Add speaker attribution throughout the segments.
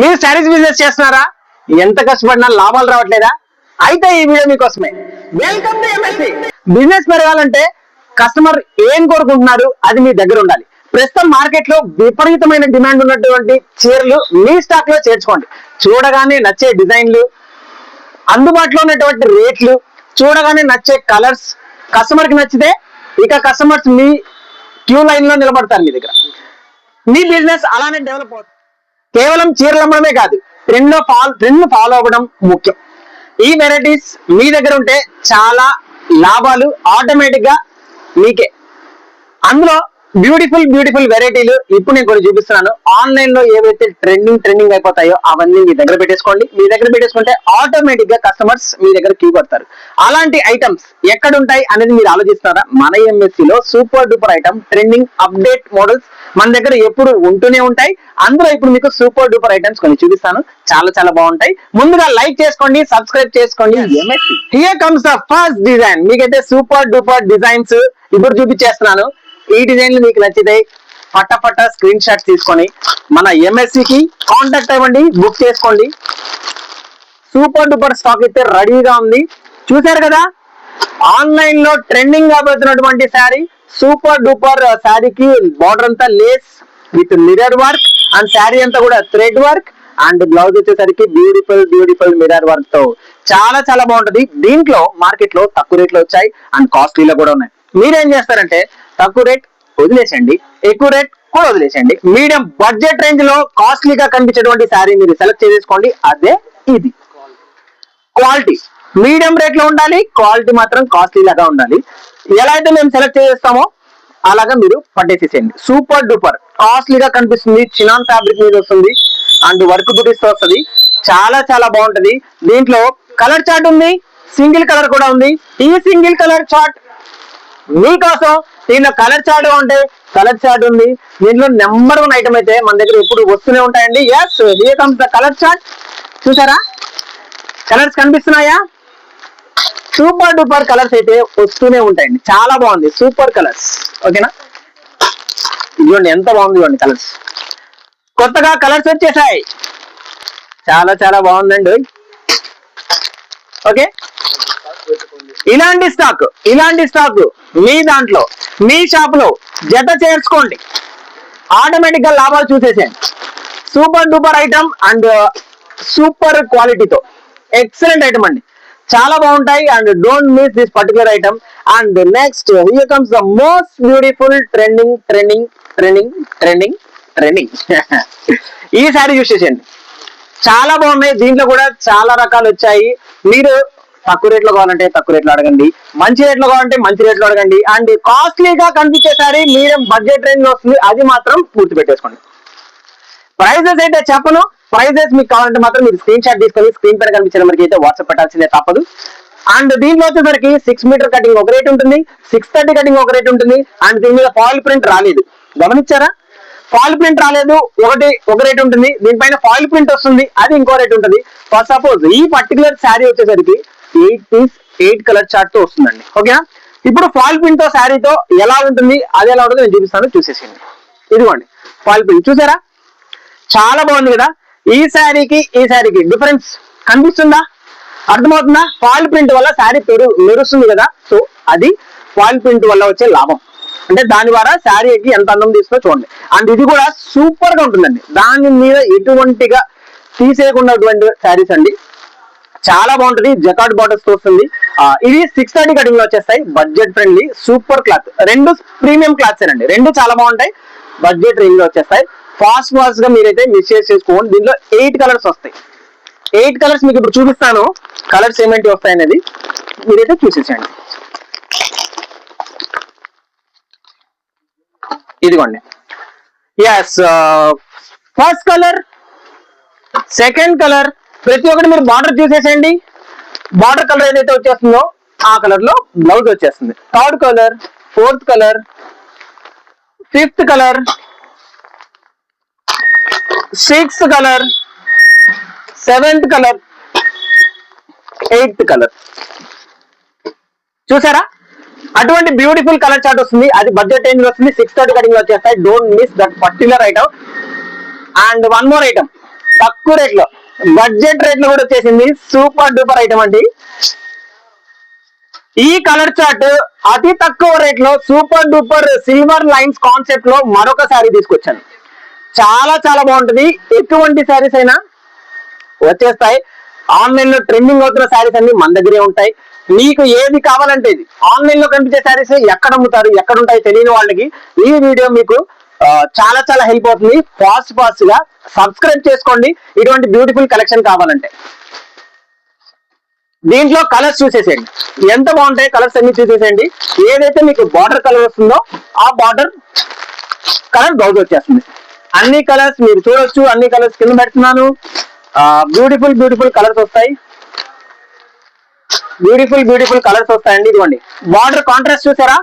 Speaker 1: మీరు శారీస్ బిజినెస్ చేస్తున్నారా? ఎంత కష్టపడినా లాభాలు రావట్లేదా? అయితే ఈ వీడియో మీకోసమే. వెల్కమ్ టు ఎంఎస్సి బిజినెస్ పెరగాలంటే కస్టమర్ ఏం కోరుకుంటున్నారు అది మీ దగ్గర ఉండాలి. ప్రస్తుతం మార్కెట్లో విపరీతమైన డిమాండ్ ఉన్నటువంటి చీరలు మీ స్టాక్లో చేర్చుకోండి. చూడగానే నచ్చే డిజైన్లు అందుబాటులో ఉన్నటువంటి రేట్లు చూడగానే నచ్చే కలర్స్ కస్టమర్కి నచ్చితే ఇక కస్టమర్స్ మీ క్యూ లైన్లో నిలబడతారు మీ దగ్గర. మీ బిజినెస్ అలానే డెవలప్ అవుతుంది. కేవలం చీరలు అమ్మడమే కాదు ట్రెండ్ ఫాలో ట్రెండ్ ఫాలో అవ్వడం ముఖ్యం. ఈ వెరైటీస్ మీ దగ్గర ఉంటే చాలా లాభాలు ఆటోమేటిక్గా మీకే. అందులో బ్యూటిఫుల్ బ్యూటిఫుల్ వెరైటీలు ఇప్పుడు నేను కొన్ని చూపిస్తున్నాను. ఆన్లైన్లో ఏవైతే ట్రెండింగ్ ట్రెండింగ్ అయిపోతాయో అవన్నీ మీ దగ్గర పెట్టేసుకోండి. మీ దగ్గర పెట్టేసుకుంటే ఆటోమేటిక్గా కస్టమర్స్ మీ దగ్గర క్యూ కొడతారు. అలాంటి ఐటమ్స్ ఎక్కడ ఉంటాయి అనేది మీరు ఆలోచిస్తారా మన ఎంఎస్సి లో super duper item trending update models మన దగ్గర ఎప్పుడు ఉంటూనే ఉంటాయి. అందులో ఇప్పుడు మీకు సూపర్ డూపర్ ఐటమ్స్ కొన్ని చూపిస్తాను. చాలా చాలా బాగుంటాయి. ముందుగా లైక్ చేసుకోండి సబ్స్క్రైబ్ చేసుకోండి. Here comes the first design మీకైతే సూపర్ డూపర్ డిజైన్స్ ఇప్పుడు చూపించేస్తున్నాను. ఈ డిజైన్లు మీకు నచ్చితే పట్ట పట్ట స్క్రీన్ షాట్ తీసుకొని మన ఎంఎస్సి కి కాంటాక్ట్ అవ్వండి బుక్ చేసుకోండి. సూపర్ డూపర్ స్టాక్ అయితే రెడీగా ఉంది. చూసారు కదా? ఆన్లైన్లో ట్రెండింగ్ కాబోతున్నటువంటి శారీ సూపర్ డూపర్ శారీకి బార్డర్ అంతా lace with mirror work and sari అంతా కూడా థ్రెడ్ వర్క్ అండ్ బ్లౌజ్ వచ్చేసరికి బ్యూటిఫుల్ బ్యూటిఫుల్ మిరర్ వర్క్తో. చాలా చాలా బాగుంటది. దీంట్లో మార్కెట్లో తక్కువ రేట్లు వచ్చాయి అండ్ కాస్ట్లీలో కూడా ఉన్నాయి. మీరేం చేస్తారంటే తక్కువ రేట్ వదిలేసండి ఎక్కువ రేట్ కూడా వదిలేసండి. మీడియం బడ్జెట్ రేంజ్లో కాస్ట్లీగా కనిపించేటువంటి శారీ మీరు సెలెక్ట్ చేసుకోండి అదే ఇది. క్వాలిటీ మీడియం రేట్లో ఉండాలి క్వాలిటీ మాత్రం కాస్ట్లీ లాగా ఉండాలి. ఎలా అయితే మేము సెలెక్ట్ చేస్తామో అలాగా మీరు పట్టేసేసేయండి. సూపర్ డూపర్ కాస్ట్లీగా కనిపిస్తుంది చినాన్ ఫ్యాబ్రిక్ మీద వస్తుంది అండ్ వర్క్ బుటీస్ వస్తుంది. చాలా చాలా బాగుంటది. దీంట్లో కలర్ చార్ట్ ఉంది సింగిల్ కలర్ కూడా ఉంది. ఈ సింగిల్ కలర్ చార్ట్ మీకోసం దీనిలో కలర్ చార్ట్ ఉంటే కలర్ చార్ట్ ఉంది. దీంట్లో నెంబర్ వన్ ఐటమ్ అయితే మన దగ్గర ఎప్పుడు వస్తూనే ఉంటాయండి. Yes here comes the colour chart చూసారా? కలర్స్ కనిపిస్తున్నాయా? సూపర్ డూపర్ కలర్స్ అయితే వస్తూనే ఉంటాయండి. చాలా బాగుంది. సూపర్ కలర్స్ ఓకేనా? ఇవ్వండి ఎంత బాగుంది ఇవ్వండి కలర్స్ కొత్తగా కలర్స్ వచ్చేసాయి. చాలా చాలా బాగుందండి. ఓకే? ఇలాంటి స్టాక్ ఇలాంటి స్టాక్ మీ దాంట్లో మీ షాప్లో జత చేర్చుకోండి. ఆటోమేటిక్గా లాభాలు చూసేసేయండి. Super duper item and super క్వాలిటీతో ఎక్సలెంట్ ఐటమ్ అండి. చాలా బాగుంటాయి and don't miss this particular item and next here comes the most beautiful trending trending trending trending trending ఈ సారీ చూసేసేయండి చాలా బాగున్నాయి. దీంట్లో కూడా చాలా రకాలు వచ్చాయి. మీరు తక్కువ రేట్లో కావాలంటే తక్కువ రేట్లో అడగండి. మంచి రేట్లో కావాలంటే మంచి రేట్లో అడగండి. అండ్ కాస్ట్లీగా కనిపించే సారీ మీడియం బడ్జెట్ రేంజ్ వస్తుంది. అది మాత్రం పూర్తి పెట్టేసుకోండి. ప్రైజెస్ అయితే చెప్పను. ప్రైజెస్ మీకు కావాలంటే మాత్రం మీరు స్క్రీన్ షాట్ తీసుకొని స్క్రీన్ పైన కనిపించిన మనకి అయితే వాట్సాప్ పెట్టాల్సిందే తప్పదు. అండ్ దీంట్లో వచ్చేసరికి సిక్స్ మీటర్ కటింగ్ ఒక రేట్ ఉంటుంది. సిక్స్ థర్టీ కటింగ్ ఒక రేట్ ఉంటుంది. అండ్ దీని మీద ఫాయిల్ ప్రింట్ రాలేదు. గమనించారా? ఫాయిల్ ప్రింట్ రాలేదు. ఒకటి ఒక రేట్ ఉంటుంది. దీనిపైన ఫాయిల్ ప్రింట్ వస్తుంది. అది ఇంకో రేట్ ఉంటుంది. ఫస్ట్ సపోజ్ ఈ పర్టికులర్ శారీ వచ్చేసరికి ఎయిట్ పీస్ ఎయిట్ కలర్ చార్ట్తో వస్తుందండి. ఓకేనా ఇప్పుడు ఫాల్ ప్రింట్తో శారీతో ఎలా ఉంటుంది అది ఎలా ఉంటుందో నేను చూపిస్తాను చూసేసింది ఇదిగోండి ఫాల్ ప్రింట్ చూసారా? చాలా బాగుంది కదా? ఈ శారీకి ఈ శారీకి డిఫరెన్స్ కనిపిస్తుందా? అర్థమవుతుందా? ఫాల్ ప్రింట్ వల్ల శారీ పెరు మెరుస్తుంది కదా? సో అది ఫాల్ ప్రింట్ వల్ల వచ్చే లాభం. అంటే దాని ద్వారా శారీకి ఎంత అందం తీస్తుందో చూడండి. అండ్ ఇది కూడా సూపర్గా ఉంటుందండి. దాని మీద ఎటువంటిగా తీసేయకుండా శారీస్ అండి. చాలా బాగుంటుంది. జకాట్ బాటల్స్ వస్తుంది ఇది సిక్స్ థర్టీ కటింగ్లో వచ్చేస్తాయి. బడ్జెట్ ఫ్రెండ్లీ సూపర్ క్లాత్ రెండు ప్రీమియం క్లాత్స్ అండి రెండు చాలా బాగుంటాయి. బడ్జెట్ రేంజ్లో వచ్చేస్తాయి. ఫాస్ట్ ఫాస్ట్గా మీరైతే మిస్ చేసుకోండి. దీంట్లో ఎయిట్ కలర్స్ వస్తాయి. ఎయిట్ కలర్స్ మీకు ఇప్పుడు చూపిస్తాను. కలర్స్ ఏమేంటి వస్తాయి అనేది మీరైతే చూసేసేయండి. ఇదిగోండి. Yes first colour second colour ప్రతి ఒక్కటి మీరు బార్డర్ చూసేసేయండి బార్డర్ కలర్ ఏదైతే వచ్చేస్తుందో ఆ కలర్లో బ్లౌజ్ వచ్చేస్తుంది. Third colour fourth colour fifth colour sixth colour seventh colour eighth colour చూసారా? అటువంటి బ్యూటిఫుల్ కలర్ చార్ట్ వస్తుంది. అది బడ్జెట్ రేంజ్లో వస్తుంది. సిక్స్ థర్టీ కటింగ్లో వచ్చేస్తాయి. Don't miss that particular item and one more item తక్కువ రేట్లో. బడ్జెట్ రేట్లు కూడా వచ్చేసింది. సూపర్ డూపర్ ఐటమ్ అండి. ఈ కలర్ చార్ట్ అతి తక్కువ రేట్లో సూపర్ డూపర్ సిల్వర్ లైన్స్ కాన్సెప్ట్లో మరొక శారీ తీసుకొచ్చాను. చాలా చాలా బాగుంటుంది. ఎటువంటి శారీస్ అయినా వచ్చేస్తాయి. ఆన్లైన్లో ట్రెండింగ్ అవుతున్న శారీస్ అన్ని మన దగ్గరే ఉంటాయి. మీకు ఏది కావాలంటే ఇది. ఆన్లైన్లో కనిపించే శారీస్ ఎక్కడ అమ్ముతారు ఎక్కడ ఉంటాయి తెలియని వాళ్ళకి ఈ వీడియో మీకు చాలా చాలా హెల్ప్ అవుతుంది. ఫాస్ట్ ఫాస్ట్గా సబ్స్క్రైబ్ చేసుకోండి. ఇటువంటి బ్యూటిఫుల్ కలెక్షన్ కావాలంటే. దీంట్లో కలర్స్ చూసేసేయండి. ఎంత బాగుంటాయి కలర్స్ అన్ని చూసేసేయండి. ఏదైతే మీకు బార్డర్ కలర్ వస్తుందో ఆ బార్డర్ కలర్ బ్లౌజ్ వచ్చేస్తుంది. అన్ని కలర్స్ మీరు చూడొచ్చు. అన్ని కలర్స్ కింద పెడుతున్నాను. బ్యూటిఫుల్ బ్యూటిఫుల్ కలర్స్ వస్తాయి. బ్యూటిఫుల్ బ్యూటిఫుల్ కలర్స్ వస్తాయండి. ఇదిగోండి. బార్డర్ కాంట్రాస్ట్ చూసారా?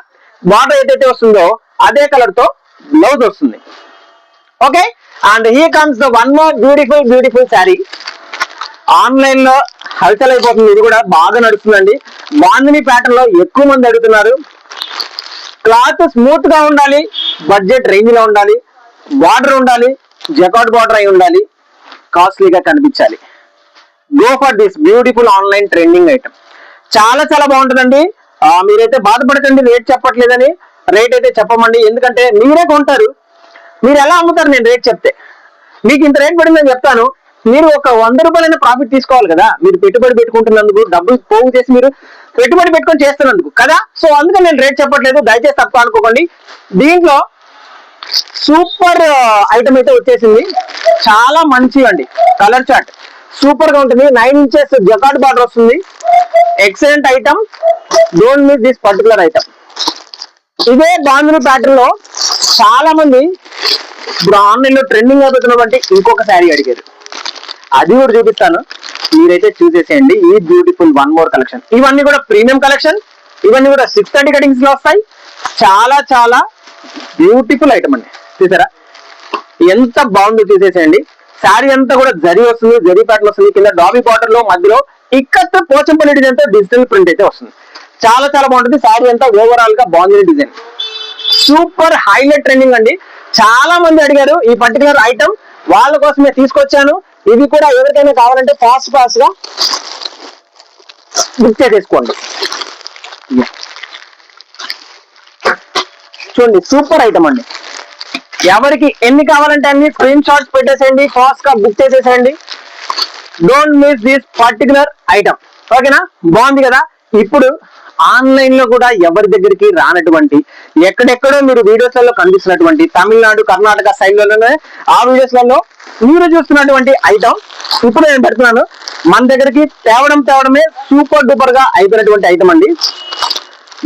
Speaker 1: బార్డర్ ఏదైతే వస్తుందో అదే కలర్తో బ్లౌజ్ వస్తుంది. Okay and he comes the one more beautiful beautiful sari ఆన్లైన్లో హల్చల్ అయిపోతుంది. ఇది కూడా బాగా నడుస్తుందండి. బాందిని ప్యాటర్న్లో ఎక్కువ మంది అడుగుతున్నారు. క్లాత్ స్మూత్గా ఉండాలి. బడ్జెట్ రేంజ్లో ఉండాలి. బార్డర్ ఉండాలి. జకాట్ బార్డర్ అయి ఉండాలి. కాస్ట్లీగా కనిపించాలి. Go for this beautiful online trending item చాలా చాలా బాగుంటుందండి. మీరైతే బాధపడకండి. రేట్ చెప్పట్లేదని. రేట్ అయితే చెప్పమండి. ఎందుకంటే మీరే కొంటారు. మీరు ఎలా అమ్ముతారు నేను రేట్ చెప్తే. మీకు ఇంత రేట్ పడిందని చెప్తాను. మీరు ఒక వంద రూపాయలైన ప్రాఫిట్ తీసుకోవాలి కదా. మీరు పెట్టుబడి పెట్టుకుంటున్నందుకు డబ్బులు పోగు చేసి మీరు పెట్టుబడి పెట్టుకొని చేస్తున్నందుకు కదా. సో అందుకని నేను రేట్ చెప్పట్లేదు. దయచేసి తప్ప అనుకోకండి. దీంట్లో సూపర్ ఐటమ్ అయితే వచ్చేసింది. చాలా మంచివండి. అండి కలర్ చార్ట్. సూపర్గా ఉంటుంది. నైన్ ఇంచెస్ జకాట్ బార్డర్ వస్తుంది. Excellent item don't miss this particular item ఇదే బాంధుని ప్యాటర్న్లో చాలా మంది ఇప్పుడు ఆన్లైన్లో ట్రెండింగ్ అవుతున్నటువంటి ఇంకొక శారీ అడిగారు. అది కూడా చూపిస్తాను. మీరైతే చూసేసేయండి. ఈ బ్యూటిఫుల్ వన్ మోర్ కలెక్షన్ ఇవన్నీ కూడా ప్రీమియం కలెక్షన్ ఇవన్నీ కూడా సిక్స్ థర్టీ కటింగ్స్లో వస్తాయి. చాలా చాలా బ్యూటిఫుల్ ఐటమ్ అండి. చూసారా? ఎంత బాగుందో చూసేసేయండి. శారీ అంతా కూడా జరి వస్తుంది జరి ప్యాటర్న్ వస్తుంది. కింద డాబీ బార్డర్లో మధ్యలో ఇక్కడ పోచంపల్లి డిజైన్తో డిజిటల్ ప్రింట్ అయితే వస్తుంది. చాలా చాలా బాగుంటుంది. శారీ అంతా ఓవరాల్గా బాగుంది డిజైన్ సూపర్ హైలైట్ ట్రెండింగ్ అండి. చాలా మంది అడిగారు ఈ పర్టికులర్ ఐటమ్ వాళ్ళ కోసమే తీసుకొచ్చాను. ఇది కూడా ఎవరికైనా కావాలంటే ఫాస్ట్ ఫాస్ట్గా బుక్ చేసేసుకోండి. చూడండి సూపర్ ఐటమ్ అండి. ఎవరికి ఎన్ని కావాలంటే అన్ని స్క్రీన్ షాట్స్ పెట్టేసేయండి ఫాస్ట్గా బుక్ చేసేసేయండి. Don't miss this particular item ఓకేనా బాగుంది కదా? ఇప్పుడు ఆన్లైన్లో కూడా ఎవరి దగ్గరికి రానటువంటి ఎక్కడెక్కడో మీరు వీడియోస్లలో కనిపిస్తున్నటువంటి తమిళనాడు కర్ణాటక సైడ్లలోనే ఆ వీడియోస్లలో మీరు చూస్తున్నటువంటి ఐటమ్ ఇప్పుడు నేను పెడుతున్నాను. మన దగ్గరికి తేవడం తేవడమే సూపర్ డూపర్గా అయిపోయినటువంటి ఐటమ్ అండి.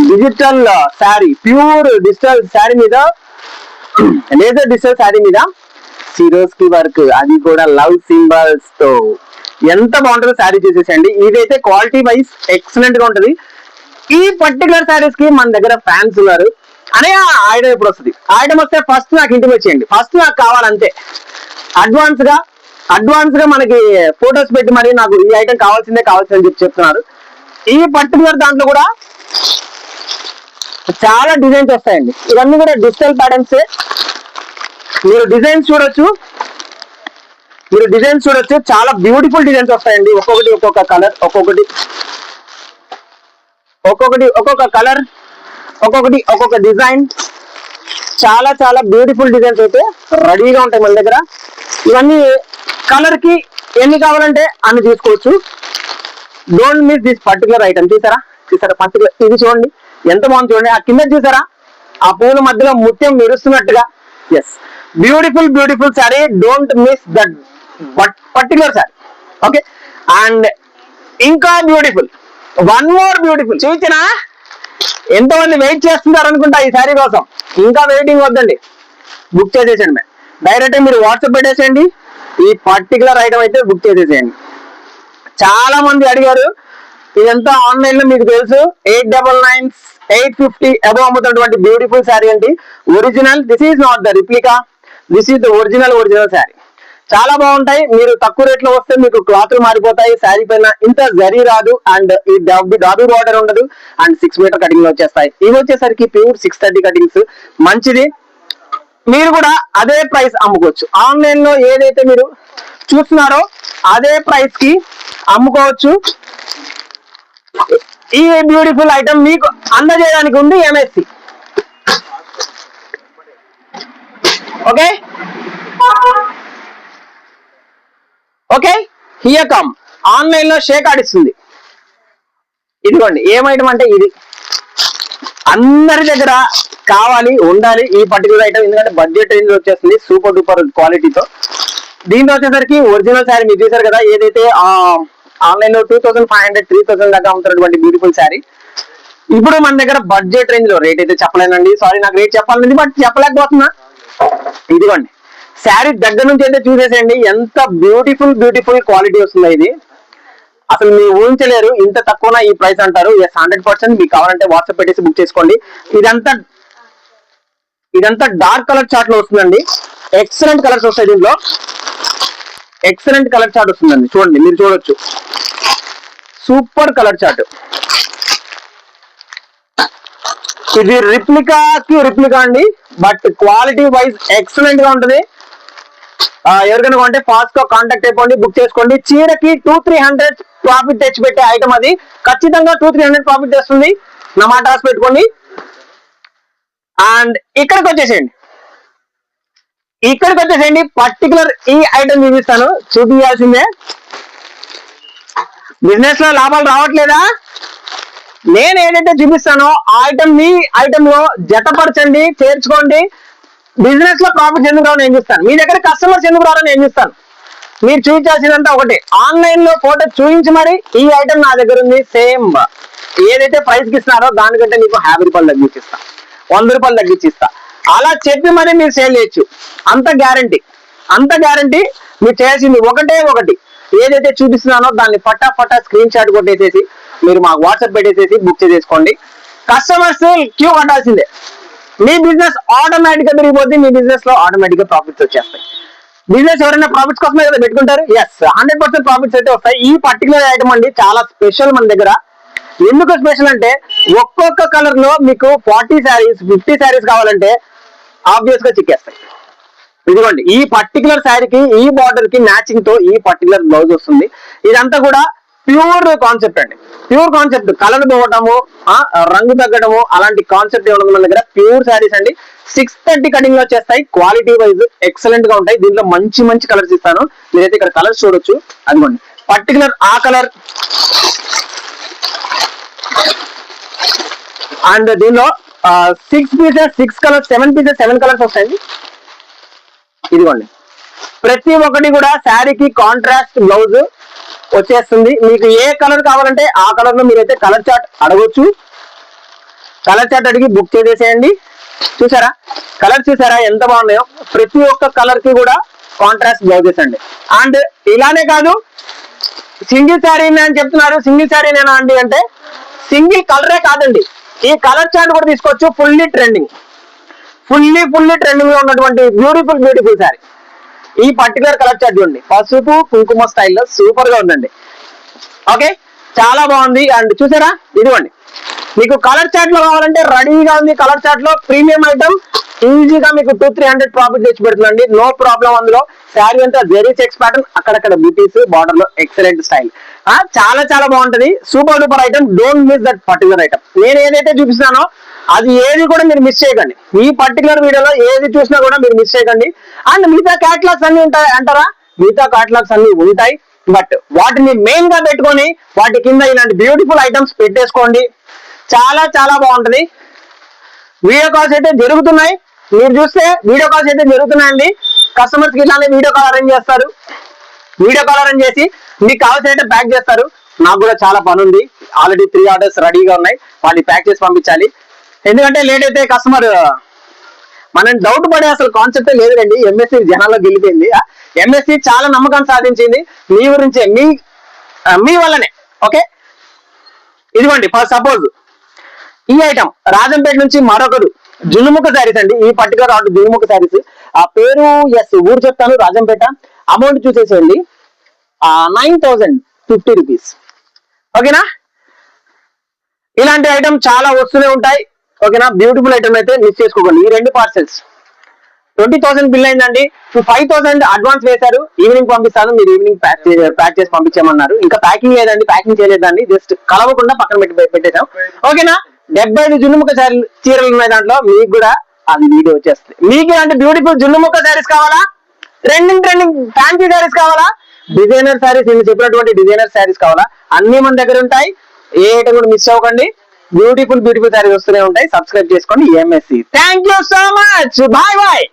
Speaker 1: Digital sari pure digital sari మీద లేజర్ డిజిటల్ శారీ మీద సిరోస్కి వర్క్ అది కూడా లవ్ సింబల్స్తో ఎంత బాగుంటుందో శారీ చూసేసండి ఇదైతే క్వాలిటీ వైజ్ ఎక్సలెంట్గా ఉంటుంది. ఈ పర్టికులర్ శారీస్కి మన దగ్గర ఫ్యాన్స్ ఉన్నారు. అనే ఐటమ్ ఎప్పుడు వస్తుంది? ఐటమ్ వస్తే ఫస్ట్ నాకు ఇంటిమేట్ చేయండి. ఫస్ట్ నాకు కావాలంతే. అడ్వాన్స్గా అడ్వాన్స్గా మనకి ఫొటోస్ పెట్టి మరి నాకు ఈ ఐటమ్ కావాల్సిందే కావాల్సిందని చెప్పి చెప్తున్నారు. ఈ పర్టికులర్ దాంట్లో కూడా చాలా డిజైన్స్ వస్తాయండి. ఇవన్నీ కూడా డిజిటల్ ప్యాటర్న్స్ మీరు డిజైన్స్ చూడొచ్చు. మీరు డిజైన్స్ చూడొచ్చు. చాలా బ్యూటిఫుల్ డిజైన్స్ వస్తాయండి. ఒక్కొక్కటి ఒక్కొక్క కలర్ ఒక్కొక్కటి ఒక్కొక్కటి ఒక్కొక్క కలర్ ఒక్కొక్కటి ఒక్కొక్క డిజైన్. చాలా చాలా బ్యూటిఫుల్ డిజైన్స్ అయితే రెడీగా ఉంటాయి మన దగ్గర. ఇవన్నీ కలర్కి ఎన్ని కావాలంటే అన్ని తీసుకోవచ్చు. Don't miss this particular item చూసారా చూసారా పర్టికులర్ ఇది చూడండి. ఎంత బాగుంది చూడండి. ఆ కింద చూసారా ఆ పూల మధ్యలో ముత్యం మెరుస్తున్నట్టుగా. Yes beautiful beautiful sari don't miss that but particular sari okay and ఇంకా బ్యూటిఫుల్ వన్ మోర్ బ్యూటిఫుల్ చూచినా ఎంతమంది వెయిట్ చేస్తున్నారు అనుకుంటా ఈ శారీ కోసం? ఇంకా వెయిటింగ్ వద్దండి. బుక్ చేసేసండి మేము డైరెక్ట్ మీరు వాట్సాప్ పెట్టేసేయండి. ఈ పర్టికులర్ ఐటమ్ అయితే బుక్ చేసేసేయండి. చాలా మంది అడిగారు ఇదంతా ఆన్లైన్లో మీకు తెలుసు? Eight double nine eight fifty అబో అమ్ముతున్నటువంటి బ్యూటిఫుల్ శారీ అండి original this is not the replica this is the original original sari చాలా బాగుంటాయి. మీరు తక్కువ రేట్లో వస్తే మీకు క్లాత్లు మారిపోతాయి. శారీ పైన ఇంత జరీ రాదు. అండ్ ఈ డాబీ డాబీ బార్డర్ ఉండదు. అండ్ సిక్స్ మీటర్ కటింగ్లో వచ్చేస్తాయి. ఇవి వచ్చేసరికి ప్యూర్ సిక్స్ థర్టీ కటింగ్స్ మంచిది. మీరు కూడా అదే ప్రైస్ అమ్ముకోవచ్చు. ఆన్లైన్లో ఏదైతే మీరు చూస్తున్నారో అదే ప్రైస్కి అమ్ముకోవచ్చు. ఈ బ్యూటిఫుల్ ఐటమ్ మీకు అందజేయడానికి ఉంది MSC okay okay? Here come ఆన్లైన్లో షేక్ ఆడిస్తుంది. ఇదిగోండి ఏమైటం అంటే ఇది. అందరి దగ్గర కావాలి ఉండాలి ఈ పర్టికులర్ ఐటమ్ ఎందుకంటే బడ్జెట్ రేంజ్ వచ్చేస్తుంది సూపర్ డూపర్ క్వాలిటీతో దీంతో వచ్చేసరికి ఒరిజినల్ శారీ మీరు చూసారు కదా ఏదైతే ఆన్లైన్లో two thousand five hundred three thousand దాకా అమ్ముతున్నటువంటి బ్యూటిఫుల్ శారీ ఇప్పుడు మన దగ్గర బడ్జెట్ రేంజ్లో రేట్ అయితే చెప్పలేనండి. సారీ నాకు రేట్ చెప్పాలండి బట్ చెప్పలేకపోతున్నా. ఇదిగోండి. శారీ దగ్గర నుంచి అయితే చూసేసేయండి. ఎంత బ్యూటిఫుల్ బ్యూటిఫుల్ క్వాలిటీ వస్తుందో ఇది. అసలు మీరు ఊహించలేరు ఇంత తక్కువ ఈ ప్రైస్ అంటారు. ఎస్ హండ్రెడ్ పర్సెంట్ మీకు కావాలంటే వాట్సాప్ పెట్టేసి బుక్ చేసుకోండి. ఇదంతా ఇదంతా డార్క్ కలర్ చార్ట్లో వస్తుందండి. ఎక్సలెంట్ కలర్స్ వస్తాయి దీంట్లో. ఎక్సలెంట్ కలర్ చార్ట్ వస్తుందండి. చూడండి మీరు చూడొచ్చు. సూపర్ కలర్ చార్ట్ ఇది రిప్లికా కి రిప్లికా అండి. బట్ క్వాలిటీ వైజ్ ఎక్సలెంట్గా ఉంటుంది. ఎవరికైనా కొంటే ఫాస్ట్గా కాంటాక్ట్ అయిపోండి బుక్ చేసుకోండి. చీరకి టూ త్రీ హండ్రెడ్ ప్రాఫిట్ తెచ్చి పెట్టే ఐటమ్ అది. ఖచ్చితంగా టూ త్రీ హండ్రెడ్ ప్రాఫిట్ తెస్తుంది. నా మాట రాసి పెట్టుకోండి. అండ్ ఇక్కడికి వచ్చేసేయండి. ఇక్కడికి వచ్చేసేయండి. పర్టికులర్ ఈ ఐటమ్ చూపిస్తాను. చూపించాల్సిందే. బిజినెస్లో లాభాలు రావట్లేదా? నేను ఏదైతే చూపిస్తానో ఆ ఐటమ్ మీ ఐటమ్లో జతపరచండి చేర్చుకోండి. బిజినెస్లో ప్రాఫిట్ ఎందుకు రావు నేను చూస్తాను. మీ దగ్గర కస్టమర్స్ ఎందుకు రారో నేను చూస్తాను. మీరు చూపించాల్సిందంటే ఒకటి. ఆన్లైన్లో ఫోటో చూపించి మరి ఈ ఐటమ్ నా దగ్గర ఉంది సేమ్ ఏదైతే ప్రైస్కి ఇస్తున్నారో దానికంటే నీకు యాభై రూపాయలు తగ్గించిస్తా. వంద రూపాయలు తగ్గించిస్తా. అలా చెప్పి మరి మీరు సేల్ చేయొచ్చు. అంత గ్యారంటీ అంత గ్యారంటీ మీరు చేయాల్సింది ఒకటే ఒకటి. ఏదైతే చూపిస్తున్నానో దాన్ని ఫటా ఫటా స్క్రీన్ షాట్ కొట్టేసేసి మీరు మాకు వాట్సాప్ పెట్టేసేసి బుక్ చేసేసుకోండి. కస్టమర్స్ క్యూ కట్టాల్సిందే. మీ బిజినెస్ ఆటోమేటిక్గా పెరిగిపోతే మీ బిజినెస్లో ఆటోమేటిక్గా ప్రాఫిట్స్ వచ్చేస్తాయి. బిజినెస్ ఎవరైనా ప్రాఫిట్స్ కోసమే కదా పెట్టుకుంటారు? ఎస్ హండ్రెడ్ పర్సెంట్ ప్రాఫిట్స్ అయితే వస్తాయి. ఈ పర్టికులర్ ఐటమ్ అండి చాలా స్పెషల్ మన దగ్గర. ఎందుకు స్పెషల్ అంటే ఒక్కొక్క కలర్లో మీకు ఫార్టీ శారీస్ ఫిఫ్టీ శారీస్ కావాలంటే ఆబ్వియస్గా చిక్కేస్తాయి. ఇదిగోండి ఈ పర్టికులర్ శారీకి ఈ బార్డర్కి మ్యాచింగ్తో ఈ పర్టికులర్ బ్లౌజ్ వస్తుంది. ఇదంతా కూడా ప్యూర్ కాన్సెప్ట్ అండి. Pure concept. కలర్ పోవటము రంగు తగ్గడము అలాంటి కాన్సెప్ట్ ఇవ్వడం మన దగ్గర? ప్యూర్ శారీస్ అండి. సిక్స్ థర్టీ కటింగ్లో వచ్చేస్తాయి. క్వాలిటీ వైజ్ ఎక్సలెంట్గా ఉంటాయి. దీంట్లో మంచి మంచి కలర్స్ ఇస్తాను. మీరైతే ఇక్కడ కలర్స్ చూడొచ్చు. అనుకోండి పర్టికులర్ ఆ కలర్ అండ్ దీనిలో six pieces six colours seven pieces seven colours వస్తాయండి. ఇదిగోండి. ప్రతి ఒక్కటి కూడా శారీకి కాంట్రాస్ట్ బ్లౌజ్ వచ్చేస్తుంది. మీకు ఏ కలర్ కావాలంటే ఆ కలర్లో మీరైతే కలర్ చార్ట్ అడగొచ్చు. కలర్ చార్ట్ అడిగి బుక్ చేసేసేయండి. చూసారా? కలర్ చూసారా ఎంత బాగున్నాయో? ప్రతి ఒక్క కలర్కి కూడా కాంట్రాస్ట్ బ్లౌజెస్ అండి. అండ్ ఇలానే కాదు సింగిల్ శారీ అని చెప్తున్నారు. సింగిల్ శారీ నేనా అండి అంటే సింగిల్ కలరే కాదండి. ఈ కలర్ చార్ట్ కూడా తీసుకోవచ్చు. Fully trending. ఫుల్లీ ఫుల్లీ ట్రెండింగ్లో ఉన్నటువంటి బ్యూటిఫుల్ బ్యూటిఫుల్ శారీ ఈ పర్టికులర్ కలర్ చార్ట్ చూడండి. పసుపు కుంకుమ స్టైల్లో సూపర్గా ఉందండి. ఓకే చాలా బాగుంది. అండ్ చూసారా? ఇదిగోండి. మీకు కలర్ చార్ట్లో కావాలంటే రెడీగా ఉంది. కలర్ చార్ట్లో ప్రీమియం ఐటమ్ ఈజీగా మీకు టూ త్రీ హండ్రెడ్ ప్రాఫిట్ తెచ్చి పెడుతుందండి. నో ప్రాబ్లం అందులో. శారీ అంతా వెరీ చెక్స్ ప్యాటర్న్ అక్కడక్కడ బ్యూటీస్ బార్డర్లో ఎక్సలెంట్ స్టైల్ చాలా చాలా బాగుంటది. Super duper item don't miss that particular item నేను ఏదైతే చూపిస్తానో అది ఏది కూడా మీరు మిస్ చేయకండి. ఈ పర్టికులర్ వీడియోలో ఏది చూసినా కూడా మీరు మిస్ చేయకండి. అండ్ మిగతా క్యాటలాగ్స్ అన్ని ఉంటాయి అంటారా? మిగతా క్యాటలాగ్స్ అన్ని ఉంటాయి. బట్ వాటిని మెయిన్గా పెట్టుకొని వాటి కింద ఇలాంటి బ్యూటిఫుల్ ఐటమ్స్ పెట్టేసుకోండి. చాలా చాలా బాగుంటది. వీడియో కాల్స్ అయితే జరుగుతున్నాయి. మీరు చూస్తే వీడియో కాల్స్ అయితే జరుగుతున్నాయండి. కస్టమర్స్కి ఇట్లానే వీడియో కాల్ అరేంజ్ చేస్తారు. వీడియో కాల్ అరేంజ్ చేసి మీకు కావాల్సిన అయితే ప్యాక్ చేస్తారు. నాకు కూడా చాలా పని ఉంది. ఆల్రెడీ త్రీ ఆర్డర్స్ రెడీగా ఉన్నాయి. వాటిని ప్యాక్ చేసి పంపించాలి. ఎందుకంటే లేట్ అయితే కస్టమర్ మనం డౌట్ పడే అసలు కాన్సెప్ట్ లేదులేండి. ఎంఎస్సి జనాల్లో గెలిపోయింది ఎంఎస్సి చాలా నమ్మకం సాధించింది. మీ గురించే మీ మీ వల్లనే. ఓకే ఇదిగోండి ఫర్ సపోజ్ ఈ ఐటమ్ రాజంపేట నుంచి మరొకరు జున్నుముఖ శారీస్ అండి. ఈ పర్టికులర్ ఆర్డర్ జున్నుముఖ శారీస్. ఆ పేరు ఎస్ ఊరు చెప్తాను రాజంపేట. అమౌంట్ చూసేసేయండి. నైన్ థౌజండ్ ఫిఫ్టీ రూపీస్ ఓకేనా? ఇలాంటి ఐటమ్ చాలా వస్తూనే ఉంటాయి. ఓకేనా? బ్యూటిఫుల్ ఐటమ్ అయితే మిస్ చేసుకోకండి. ఈ రెండు పార్సెల్స్ ట్వంటీ థౌసండ్ బిల్ అయిందండి. ఫైవ్ థౌసండ్ అడ్వాన్స్ వేశారు. ఈవినింగ్ పంపిస్తాను. మీరు ఈవినింగ్ ప్యాక్ ప్యాక్ చేసి పంపించామన్నారు ఇంకా ప్యాకింగ్ లేదండి ప్యాకింగ్ చేయలేదండి. జస్ట్ కలవకుండా పక్కన పెట్టి పెట్టేశాం. ఓకేనా? డెబ్బై ఐదు జున్నుముఖ చీరలు ఉన్నాయి దాంట్లో మీకు కూడా అది వీడియో వచ్చేస్తుంది. మీకు అంటే బ్యూటిఫుల్ జున్నుముఖ శారీస్ కావాలా? ట్రెండింగ్ ట్రెండింగ్ ఫ్యాన్సీ శారీస్ కావాలా? డిజైనర్ శారీస్ నేను చెప్పినటువంటి డిజైనర్ శారీస్ కావాలా? అన్ని మన దగ్గర ఉంటాయి. ఏ ఐటమ్ కూడా మిస్ అవ్వకండి. బ్యూటిఫుల్ బ్యూటిఫుల్ శారీస్ వస్తూనే ఉంటాయి. సబ్స్క్రైబ్ చేసుకోండి. MSC thank you so much bye bye